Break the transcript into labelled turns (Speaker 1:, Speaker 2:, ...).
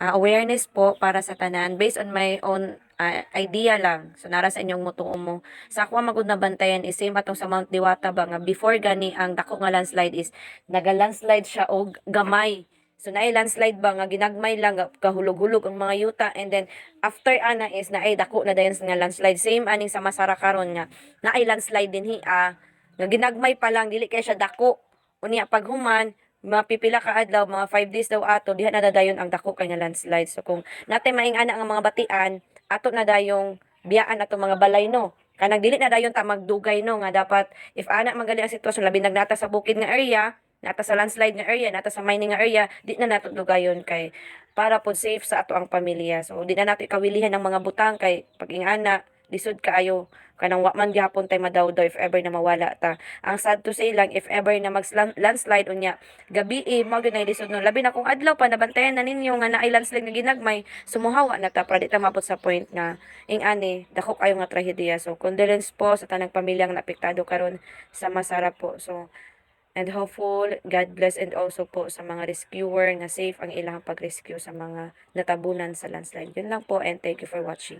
Speaker 1: ah, awareness po para sa tanan based on my own ah, idea lang. So nara sa inyong mutuo mo. Sa ako magud na bantayan is same atong sa Mount Diwata ba nga? Before gani ang dako nga landslide is naga-landslide siya og gamay. So naay landslide ba nga? Ginagmay lang kahulog-hulog ang mga yuta. And then after ana is naay dako na dayon nga landslide. Same aning sa Masara karon nga. Naay landslide dinhi ah. Nga ginagmay pa lang dili kay siya dako. Unya paghuman mapipila ka adlaw mga 5 days daw ato diha na dadayon ang dako kay nga landslide. So kung natay maing ana nga mga batian ato na dayong biyaan ato mga balay no? Kanang dili na dayon ta magdugay no? Nga dapat if ana magali ang sitwasyon labi nagnata sa bukid nga area nata sa landslide nga area nata sa mining nga area di na nato dugayon kay para pod safe sa ato ang pamilya. So di na nato ikawilihan ng mga butang kay pag ingana lisod kaayo kanang wa man gyapon tay madawdaw if ever na mawala ta. Ang sad to say lang if ever na mag landslide unya gabi eh gyud na lisod no. Labi na kung adlaw pa nabantayan na ninyo nga naay landslide nga ginagmay sumuhawa na ta para di ta mabot sa point nga ing ani dako kayo nga trahedya. So condolence po sa tanang pamilyang naapektado karon sa Masara po. So and hopeful God bless and also po sa mga rescuer nga safe ang ilang pag-rescue sa mga natabunan sa landslide. Yun lang po and thank you for watching